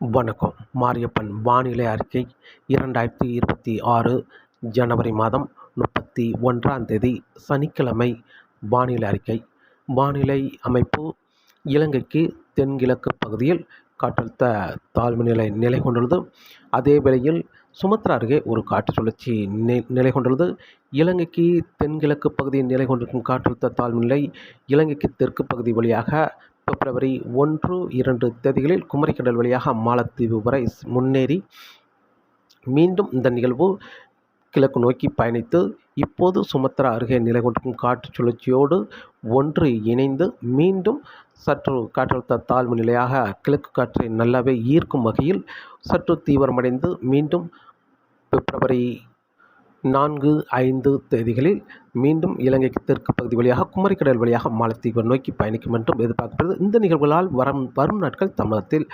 வணக்கம். மாரியப்பன் வானிலை அறிக்கை இரண்டாயிரத்தி இருபத்தி ஆறு ஜனவரி மாதம் முப்பத்தி ஒன்றாம் தேதி சனிக்கிழமை வானிலை அறிக்கை. வானிலை அமைப்பு இலங்கைக்கு தென்கிழக்கு பகுதியில் காற்றழுத்த தாழ்வு நிலை நிலை கொண்டுள்ளது. அதே வேளையில் சுமத்ரா அருகே ஒரு காற்று சுழற்சி நிலை கொண்டுள்ளது. இலங்கைக்கு தென்கிழக்கு பகுதியில் நிலை கொண்டிருக்கும் காற்றழுத்த தாழ்வு நிலை இலங்கைக்கு தெற்கு பகுதி வழியாக பிப்ரவரி ஒன்று இரண்டு தேதிகளில் குமரிக்கடல் வழியாக மாலத்தீவு வரை முன்னேறி மீண்டும் இந்த நிகழ்வு கிழக்கு நோக்கி பயணித்து இப்போது சுமத்ரா அருகே நிலை கொண்டிருக்கும் காற்று சுழற்சியோடு ஒன்று இணைந்து மீண்டும் சற்று காற்றழுத்த தாழ்வு நிலையாக கிழக்கு காற்றை நல்லாவே ஈர்க்கும் வகையில் சற்று தீவிரமடைந்து மீண்டும் பிப்ரவரி நான்கு ஐந்து தேதிகளில் மீண்டும் இலங்கைக்கு தெற்கு பகுதி வழியாக குமரிக்கடல் வழியாக மாலத்தீவு நோக்கி பயணிக்கும் என்றும் எதிர்பார்க்கப்படுது இந்த நிகழ்வுகளால் வரும் வரும் நாட்கள் தமிழகத்தில்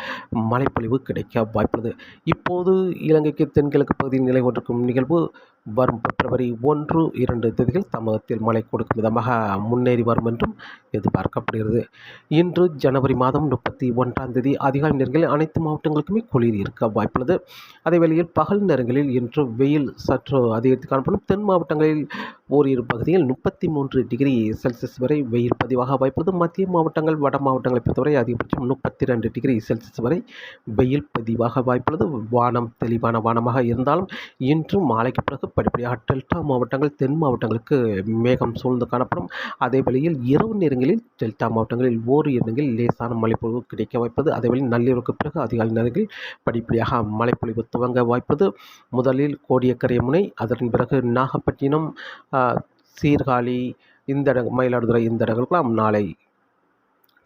மழைப்பொழிவு கிடைக்க வாய்ப்புள்ளது. இப்போது இலங்கைக்கு தென்கிழக்கு பகுதியில் நிலை கொண்டிருக்கும் நிகழ்வு வரும் பிப்ரவரி ஒன்று இரண்டு தேதிகள் தமிழகத்தில் மழை கொடுக்கும் விதமாக முன்னேறி வரும் என்றும் எதிர்பார்க்கப்படுகிறது. இன்று ஜனவரி மாதம் முப்பத்தி ஒன்றாம் தேதி அதிகாலை நேரங்களில் அனைத்து மாவட்டங்களுக்குமே குளிர் இருக்க வாய்ப்புள்ளது. அதே வேளையில் பகல் நேரங்களில் இன்று வெயில் சற்று அதிகரித்து காணப்படும். தென் மாவட்டங்களில் ஓரிரு பகுதியில் முப்பத்தி மூன்று டிகிரி செல்சியஸ் வரை வெயில் பதிவாக வாய்ப்புள்ளது மத்திய மாவட்டங்கள் வட மாவட்டங்களை பொறுத்தவரை அதிகபட்சம் முப்பத்தி ரெண்டு டிகிரி செல்சியஸ் வரை வெயில் பதிவாக வாய்ப்புள்ளது. வானம் தெளிவான வானமாக இருந்தாலும் இன்று மாலைக்கு பிறகு படிப்படியாக டெல்டா மாவட்டங்கள் தென் மாவட்டங்களுக்கு மேகம் சூழ்ந்து காணப்படும். அதே வேளையில் இரவு நேரங்களில் டெல்டா மாவட்டங்களில் ஓர் இடங்களில் லேசான மழைப்பொழிவு கிடைக்க வாய்ப்பது. அதேவேளை நள்ளிரவுக்கு பிறகு அதிகாலை நேரங்களில் படிப்படியாக மழைப்பொழிவு துவங்க வாய்ப்பது. முதலில் கோடியக்கரை முனை அதன் பிறகு நாகப்பட்டினம் சீர்காழி இந்த மயிலாடுதுறை இந்த இடங்களுக்கெல்லாம் நாளை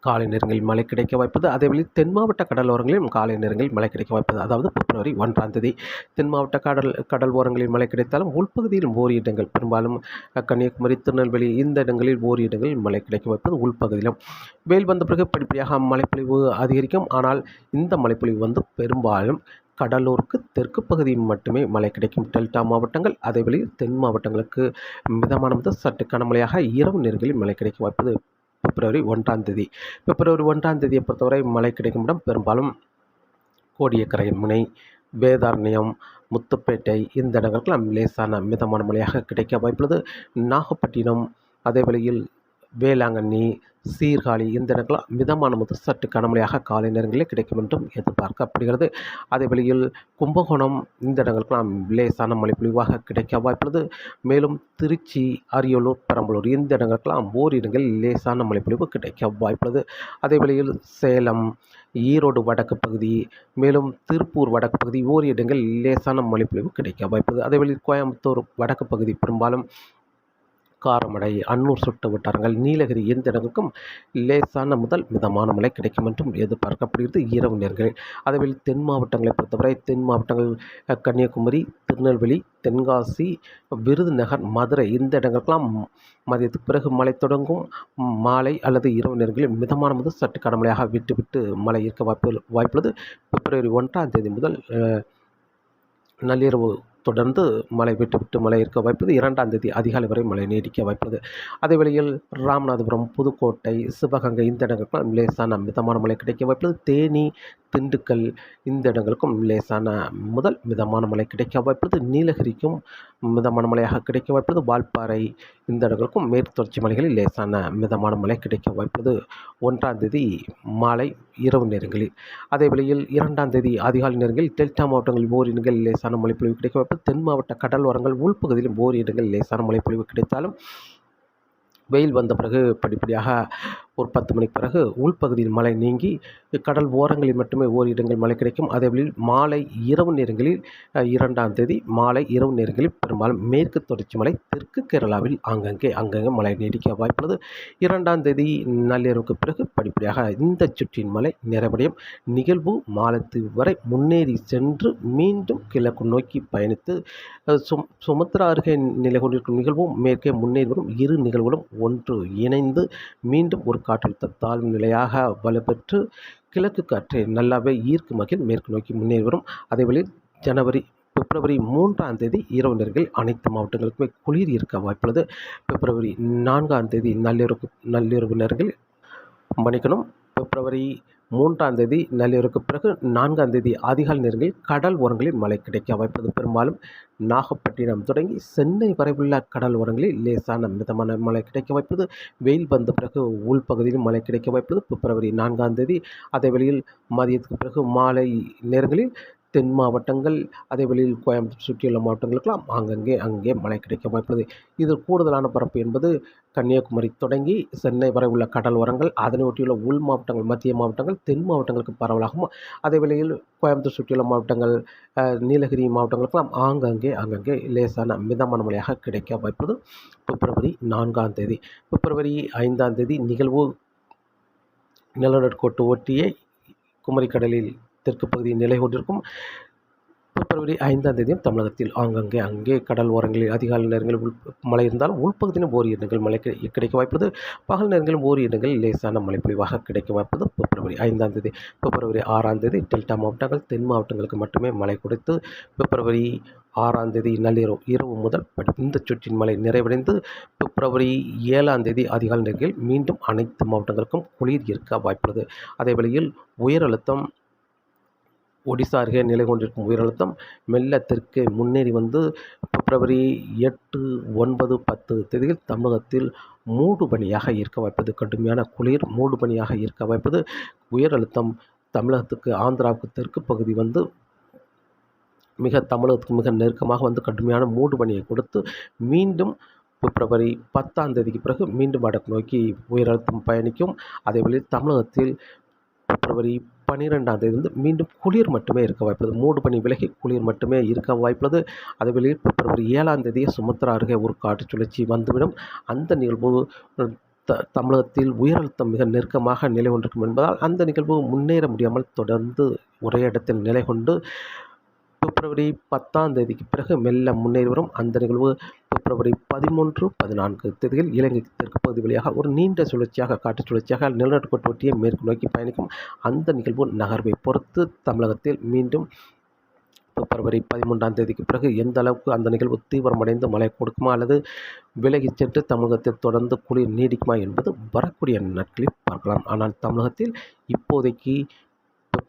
காலை நேரங்களில் மழை கிடைக்க வாய்ப்பது. அதேவழி தென் மாவட்ட கடலோரங்களிலும் காலை நேரங்களில் மழை கிடைக்க வாய்ப்பது. அதாவது பிப்ரவரி ஒன்றாம் தேதி தென் மாவட்ட கடல் கடல் ஓரங்களில் மழை கிடைத்தாலும் உள்பகுதியிலும் ஓரி இடங்கள் பெரும்பாலும் கன்னியாகுமரி திருநெல்வேலி இந்த இடங்களில் ஓரி இடங்களில் மழை கிடைக்க வாய்ப்பது உள்பகுதியிலும் வெயில் வந்த பிறகு படிப்படியாக மழைப்பொழிவு அதிகரிக்கும். ஆனால் இந்த மழைப்பொழிவு வந்து பெரும்பாலும் கடலூருக்கு தெற்கு பகுதியில் மட்டுமே மழை கிடைக்கும். டெல்டா மாவட்டங்கள் அதே வழி தென் மாவட்டங்களுக்கு மிதமான முதல் சற்று கனமழையாக இரவு நேரங்களில் மழை கிடைக்க வாய்ப்பது பிப்ரவரி ஒன்றாம் தேதி. பிப்ரவரி ஒன்றாம் தேதியை பொறுத்தவரை மழை கிடைக்கும் இடம் பெரும்பாலும் கோடியக்கரை முனை வேதாரண்யம் முத்துப்பேட்டை இந்த இடங்களுக்கெல்லாம் லேசான மிதமான மழையாக கிடைக்க வாய்ப்புள்ளது. நாகப்பட்டினம் அதே வழியில் வேளாங்கண்ணி சீர்காழி இந்த இடங்களாம் மிதமான முதல் சற்று கனமழையாக காலை நேரங்களில் கிடைக்கும் என்றும் எதிர்பார்க்கப்படுகிறது. அதே வழியில் கும்பகோணம் இந்த இடங்களுக்கெல்லாம் லேசான மழை பொழிவாக கிடைக்க வாய்ப்புள்ளது. மேலும் திருச்சி அரியலூர் பெரம்பலூர் இந்த இடங்களுக்கெல்லாம் ஓரிடங்களில் லேசான மழை பொழிவு கிடைக்க வாய்ப்புள்ளது. அதே வேளையில் சேலம் ஈரோடு வடக்கு பகுதி மேலும் திருப்பூர் வடக்கு பகுதி ஓரிரு இடங்கள் லேசான பொழிவு கிடைக்க வாய்ப்புள்ளது. அதேவேளை கோயம்புத்தூர் வடக்கு பகுதி பெரும்பாலும் காரமடை அன்னூர் சுட்டு வட்டாரங்கள் நீலகிரி இந்த இடங்களுக்கும் லேசான முதல் மிதமான மழை கிடைக்கும் என்றும் எதிர்பார்க்கப்படுகிறது இரவு நேரங்களில். அதேவேளை தென் மாவட்டங்களை பொறுத்தவரை தென் மாவட்டங்கள் கன்னியாகுமரி திருநெல்வேலி தென்காசி விருதுநகர் மதுரை இந்த இடங்களுக்கெல்லாம் மதியத்துக்கு பிறகு மழை தொடங்கும். மாலை அல்லது இரவு நேரங்களில் மிதமான முதல் சற்று கடமழையாக விட்டுவிட்டு மழை இருக்க வாய்ப்பு வாய்ப்புள்ளது. பிப்ரவரி ஒன்றாம் தேதி முதல் நள்ளிரவு தொடர்ந்து மழை விட்டு விட்டு மழை இருக்க வாய்ப்பது இரண்டாம் தேதி அதிகாலை வரை மழை நீடிக்க வாய்ப்பது. அதே வேளையில் ராமநாதபுரம் புதுக்கோட்டை சிவகங்கை இந்த இடங்களுக்கும் லேசான மிதமான மழை கிடைக்க வாய்ப்பது. தேனி திண்டுக்கல் இந்த இடங்களுக்கும் லேசான முதல் மிதமான மழை கிடைக்க வாய்ப்பது. நீலகிரிக்கும் மிதமான மழையாக கிடைக்க வாய்ப்புள்ளது. வால்பாறை இந்த இடங்களுக்கும் மேற்கு தொடர்ச்சி மலைகளில் லேசான மிதமான மழை கிடைக்க வாய்ப்புள்ளது. ஒன்றாம் தேதி மாலை இரவு நேரங்களில். அதே வேளையில் இரண்டாம் தேதி அதிகாலை நேரங்களில் டெல்டா மாவட்டங்களில் ஓரிடங்கள் லேசான மழைப்பொழிவு கிடைக்க வாய்ப்பு. தென் மாவட்ட கடலோரங்கள் உள்பகுதியிலும் ஓரிடங்கள் லேசான மழைப்பொழிவு கிடைத்தாலும் வெயில் வந்த பிறகு படிப்படியாக ஒரு பத்து மணிக்கு பிறகு உள்பகுதியில் மழை நீங்கி கடல் ஓரங்களில் மட்டுமே ஓரிடங்கள் மழை கிடைக்கும். அதேபோல் மாலை இரவு நேரங்களில் இரண்டாம் தேதி மாலை இரவு நேரங்களில் பெரும்பாலும் மேற்கு தொடர்ச்சி மலை தெற்கு கேரளாவில் அங்கங்கே அங்கங்கே மழை நீடிக்க வாய்ப்புள்ளது. இரண்டாம் தேதி நள்ளிரவுக்கு பிறகு படிப்படியாக இந்த சுற்றின் மழை நிறைவடையும். நிகழ்வு மாலத்தீவு வரை முன்னேறி சென்று மீண்டும் கிழக்கு நோக்கி பயணித்து சும் சுமத்ரா அருகே நிலை கொண்டிருக்கும் நிகழ்வும் மேற்கே முன்னேறி வரும். இரு நிகழ்வுகளும் ஒன்று இணைந்து மீண்டும் ஒரு காற்றழுத்த தாழ்வு நிலையாக வலுப்பெற்று கிழக்கு காற்றை நல்லாவே ஈர்க்கும் வகையில் மேற்கு நோக்கி முன்னேறி வரும். அதேவேளை ஜனவரி பிப்ரவரி மூன்றாம் தேதி இரவு நேரங்களில் அனைத்து மாவட்டங்களுக்குமே குளிர் இருக்க வாய்ப்புள்ளது. பிப்ரவரி நான்காம் தேதி நள்ளிரவு நள்ளிரவு நேரங்களில் மன்னிக்கணும் பிப்ரவரி மூன்றாம் தேதி நள்ளிரவுக்கு பிறகு நான்காம் தேதி அதிகாலை நேரங்களில் கடல் ஓரங்களில் மழை கிடைக்க வாய்ப்பது பெரும்பாலும் நாகப்பட்டினம் தொடங்கி சென்னை வரை உள்ள கடல் ஓரங்களில் லேசான மிதமான மழை கிடைக்க வாய்ப்பது வெயில் வந்த பிறகு உள்பகுதியில் மழை கிடைக்க வாய்ப்பது பிப்ரவரி நான்காம் தேதி அதே வேளையில் மதியத்துக்கு பிறகு மாலை நேரங்களில் தென் மாவட்டங்கள் அதே வழியில் கோயம்புத்தூர் சுற்றியுள்ள மாவட்டங்களுக்கெல்லாம் ஆங்கங்கே அங்கே மழை கிடைக்க வாய்ப்புள்ளது. இதில் கூடுதலான பரப்பு என்பது கன்னியாகுமரி தொடங்கி சென்னை வரை உள்ள கடல் ஓரங்கள் அதனை ஒட்டியுள்ள உள் மாவட்டங்கள் மத்திய மாவட்டங்கள் தென் மாவட்டங்களுக்கு பரவலாகவும் அதே வேளையில் கோயம்புத்தூர் சுற்றியுள்ள மாவட்டங்கள் நீலகிரி மாவட்டங்களுக்கெல்லாம் ஆங்கங்கே அங்கங்கே லேசான மிதமான மழையாக கிடைக்க வாய்ப்புள்ளது. பிப்ரவரி நான்காம் தேதி பிப்ரவரி ஐந்தாம் தேதி நிகழ்வு நிலநடுக்கோட்டு ஒட்டியே குமரிக்கடலில் தெற்கு பகுதியில் நிலை கொண்டிருக்கும். பிப்ரவரி ஐந்தாம் தேதியும் தமிழகத்தில் ஆங்கங்கே அங்கே கடல் ஓரங்களில் அதிகாலை நேரங்களில் உள் மழை இருந்தாலும் உள்பகுதியிலும் ஓரி இடங்கள் மழை கிடைக்க வாய்ப்பது பகல் நேரங்களில் ஓரி இடங்களில் லேசான மழை பொழிவாக கிடைக்க வாய்ப்பது பிப்ரவரி ஐந்தாம் தேதி பிப்ரவரி ஆறாம் தேதி டெல்டா மாவட்டங்கள் தென் மாவட்டங்களுக்கு மட்டுமே மழை கொடுத்து பிப்ரவரி ஆறாம் தேதி நள்ளிரவு இரவு முதல் இந்த சுற்றின் மழை நிறைவடைந்து பிப்ரவரி ஏழாம் தேதி அதிகாலை நேரங்களில் மீண்டும் அனைத்து மாவட்டங்களுக்கும் குளிர் இருக்க வாய்ப்புள்ளது. அதே வேளையில் உயர் அழுத்தம் ஒடிசா அருகே நிலை கொண்டிருக்கும் உயரழுத்தம். மெல்ல தெற்கே முன்னேறி வந்து பிப்ரவரி எட்டு ஒன்பது பத்து தேதியில் தமிழகத்தில் மூடு பனியாக இருக்க வாய்ப்பது. கடுமையான குளிர் மூடு பனியாக இருக்க வாய்ப்பது. உயர் அழுத்தம் தமிழகத்துக்கு ஆந்திராவுக்கு தெற்கு பகுதி வந்து மிக தமிழகத்துக்கு மிக நெருக்கமாக வந்து கடுமையான மூடு பனியை கொடுத்து மீண்டும் பிப்ரவரி பத்தாம் தேதிக்கு பிறகு மீண்டும் வடக்கு நோக்கி உயரழுத்தம் பயணிக்கும். அதேபோல தமிழகத்தில் பிப்ரவரி பன்னிரெண்டாம் தேதி வந்து மீண்டும் குளிர் மட்டுமே இருக்க வாய்ப்புள்ளது. மூடு பனி விலகி குளிர் மட்டுமே இருக்க வாய்ப்புள்ளது. அதை வெளியே பிப்ரவரி ஏழாம் தேதியே சுமத்ரா அருகே ஒரு காற்று சுழற்சி வந்துவிடும். அந்த நிகழ்வு த தமிழகத்தில் உயரழுத்தம் மிக நெருக்கமாக நிலை கொண்டிருக்கும் என்பதால் அந்த நிகழ்வு முன்னேற முடியாமல் தொடர்ந்து ஒரே இடத்தில் நிலை கொண்டு பிப்ரவரி பத்தாம் தேதிக்கு பிறகு மெல்ல முன்னேறி வரும். அந்த நிகழ்வு பிப்ரவரி பதிமூன்று பதினான்கு தேதியில் இலங்கை தெற்கு பகுதி வழியாக ஒரு நீண்ட சுழற்சியாக காற்று சுழற்சியாக நிலநடுக்கோட்டு மேற்கு நோக்கி பயணிக்கும் அந்த நிகழ்வு நகர்வை பொறுத்து தமிழகத்தில் மீண்டும் பிப்ரவரி பதிமூன்றாம் தேதிக்கு பிறகு எந்த அளவுக்கு அந்த நிகழ்வு தீவிரமடைந்து மழை கொடுக்குமா அல்லது விலகிச் சென்று தமிழகத்தில் தொடர்ந்து குளிர் நீடிக்குமா என்பது வரக்கூடிய நாட்களில் பார்க்கலாம். ஆனால் தமிழகத்தில் இப்போதைக்கு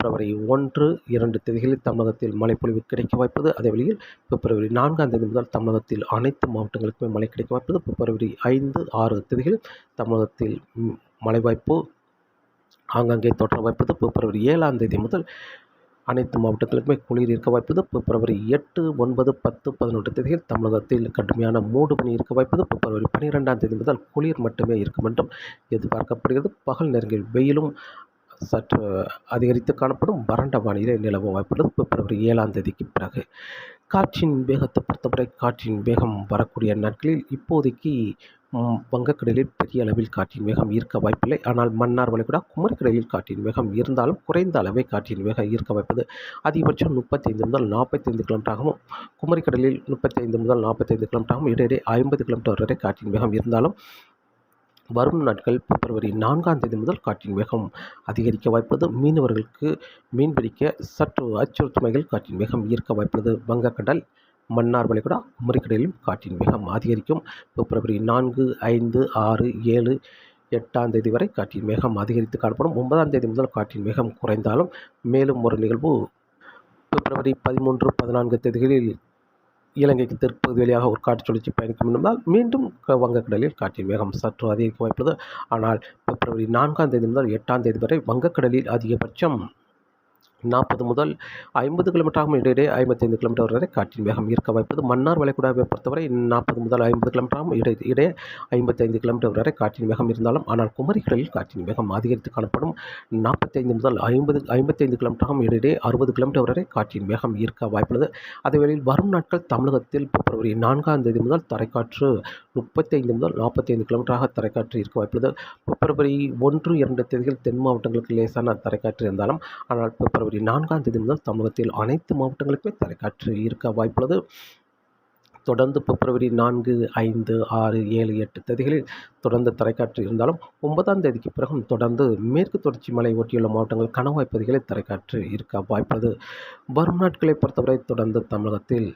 பிப்ரவரி ஒன்று இரண்டு தேதிகளில் தமிழகத்தில் மழைப்பொழிவு கிடைக்க வாய்ப்பது அதே வழியில் பிப்ரவரி நான்காம் தேதி முதல் தமிழகத்தில் அனைத்து மாவட்டங்களுக்குமே மழை கிடைக்க வாய்ப்பது பிப்ரவரி ஐந்து ஆறு தேதிகளில் தமிழகத்தில் மழை வாய்ப்பு ஆங்காங்கே தோற்ற வாய்ப்பது பிப்ரவரி ஏழாம் தேதி முதல் அனைத்து மாவட்டங்களுக்குமே குளிர் இருக்க வாய்ப்பது பிப்ரவரி எட்டு ஒன்பது பத்து பதினொன்று தேதியில் தமிழகத்தில் கடுமையான மூடு பனி இருக்க வாய்ப்பது பிப்ரவரி பன்னிரெண்டாம் தேதி முதல் குளிர் மட்டுமே இருக்கும் என்றும் எதிர்பார்க்கப்படுகிறது. பகல் நேரங்களில் வெயிலும் சற்று அதிகரித்து காணப்படும் வறண்ட வானிலை நிலவும் வாய்ப்புள்ளது. பிப்ரவரி ஏழாம் தேதிக்கு பிறகு காற்றின் வேகத்தை பொறுத்தவரை காற்றின் வேகம் வரக்கூடிய நாட்களில் இப்போதைக்கு வங்கக்கடலில் பெரிய அளவில் காற்றின் வேகம் ஈர்க்க வாய்ப்பில்லை. ஆனால் மன்னார் வளைகுடா குமரிக்கடலில் காற்றின் வேகம் இருந்தாலும் குறைந்த அளவே காற்றின் வேகம் ஈர்க்க வாய்ப்பது அதிகபட்சம் முப்பத்தைந்து முதல் நாற்பத்தைந்து கிலோமீட்டராகவும் குமரிக்கடலில் முப்பத்தைந்து முதல் நாற்பத்தைந்து கிலோமீட்டராகவும் இடையிடையே ஐம்பது கிலோமீட்டர் வரை காற்றின் வேகம் இருந்தாலும் வரும் நாட்கள் பிப்ரவரி நான்காம் தேதி முதல் காற்றின் வேகம் அதிகரிக்க வாய்ப்புள்ளது. மீனவர்களுக்கு மீன்பிடிக்க சற்று அச்சுறுத்துமைகள் காற்றின் வேகம் ஈர்க்க வாய்ப்புள்ளது. வங்கக்கடல் மன்னார் வளைகுடா குமரிக்கடலிலும் காற்றின் வேகம் அதிகரிக்கும். பிப்ரவரி நான்கு ஐந்து ஆறு ஏழு எட்டாம் தேதி வரை காற்றின் வேகம் அதிகரித்து காணப்படும். ஒன்பதாம் தேதி முதல் காற்றின் வேகம் குறைந்தாலும் மேலும் ஒரு நிகழ்வு பிப்ரவரி பதிமூன்று பதினான்கு தேதிகளில் இலங்கைக்கு தெற்கு வழியாக ஒரு காற்று சுழற்சி பயணிக்கும் என்பதால் மீண்டும் வங்கக்கடலில் காற்றின் வேகம் சற்று அதிகரிக்க வாய்ப்புள்ளது. ஆனால் பிப்ரவரி நான்காம் தேதி முதல் எட்டாம் தேதி வரை வங்கக்கடலில் அதிகபட்சம் நாற்பது முதல் ஐம்பது கிலோமீட்டராகும் இடையிடையே ஐம்பத்தைந்து கிலோமீட்டர் வரை காற்றின் வேகம் இருக்க வாய்ப்பது. மன்னார் வளைகுடாவை பொறுத்தவரை நாற்பது முதல் ஐம்பது கிலோமீட்டராகும் இடை இடையே ஐம்பத்தைந்து கிலோமீட்டர் வரை காற்றின் வேகம் இருந்தாலும் ஆனால் குமரிக்கடலில் காற்றின் வேகம் அதிகரித்து காணப்படும். நாற்பத்தைந்து முதல் ஐம்பது ஐம்பத்தைந்து கிலோமீட்டராகும் இடையிடையே அறுபது கிலோமீட்டர் வரை காற்றின் வேகம் இருக்க வாய்ப்புள்ளது. அதேவேளையில் வரும் நாட்கள் தமிழகத்தில் பிப்ரவரி நான்காம் தேதி முதல் தரைக்காற்று முப்பத்தைந்து முதல் நாற்பத்தைந்து கிலோமீட்டராக தரைக்காற்று இருக்க வாய்ப்புள்ளது. பிப்ரவரி ஒன்று இரண்டு தேதிகள் தென் மாவட்டங்களுக்கு லேசான தரைக்காற்று இருந்தாலும் ஆனால் பிப்ரவரி பிப்ரவரி நான்காம் தேதி முதல் தமிழகத்தில் அனைத்து மாவட்டங்களுக்குமே தலைக்காற்று இருக்க வாய்ப்புள்ளது. தொடர்ந்து பிப்ரவரி நான்கு ஐந்து ஆறு ஏழு எட்டு தேதிகளில் தொடர்ந்து தரைக்காற்று இருந்தாலும் ஒன்பதாம் தேதிக்கு பிறகும் தொடர்ந்து மேற்கு தொடர்ச்சி மலை ஒட்டியுள்ள மாவட்டங்கள் கணவாய் பகுதிகளில் தரைக்காற்று இருக்க வாய்ப்புள்ளது. வரும் நாட்களை பொறுத்தவரை தொடர்ந்து தமிழகத்தில்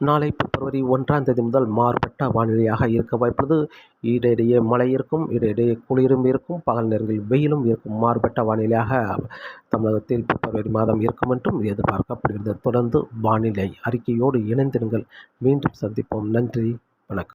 நாளை பிப்ரவரி ஒன்றாம் தேதி முதல் மாறுபட்ட வானிலையாக இருக்க வாய்ப்புள்ளது. இடையிடையே மழை இருக்கும் இடையிடையே குளிரும் இருக்கும் பகல் நேரங்களில் வெயிலும் இருக்கும். மாறுபட்ட வானிலையாக தமிழகத்தில் பிப்ரவரி மாதம் இருக்கும் என்றும் எதிர்பார்க்கப்படுகிறது. தொடர்ந்து வானிலை அறிக்கையோடு இணைந்திருங்கள். மீண்டும் சந்திப்போம். நன்றி வணக்கம்.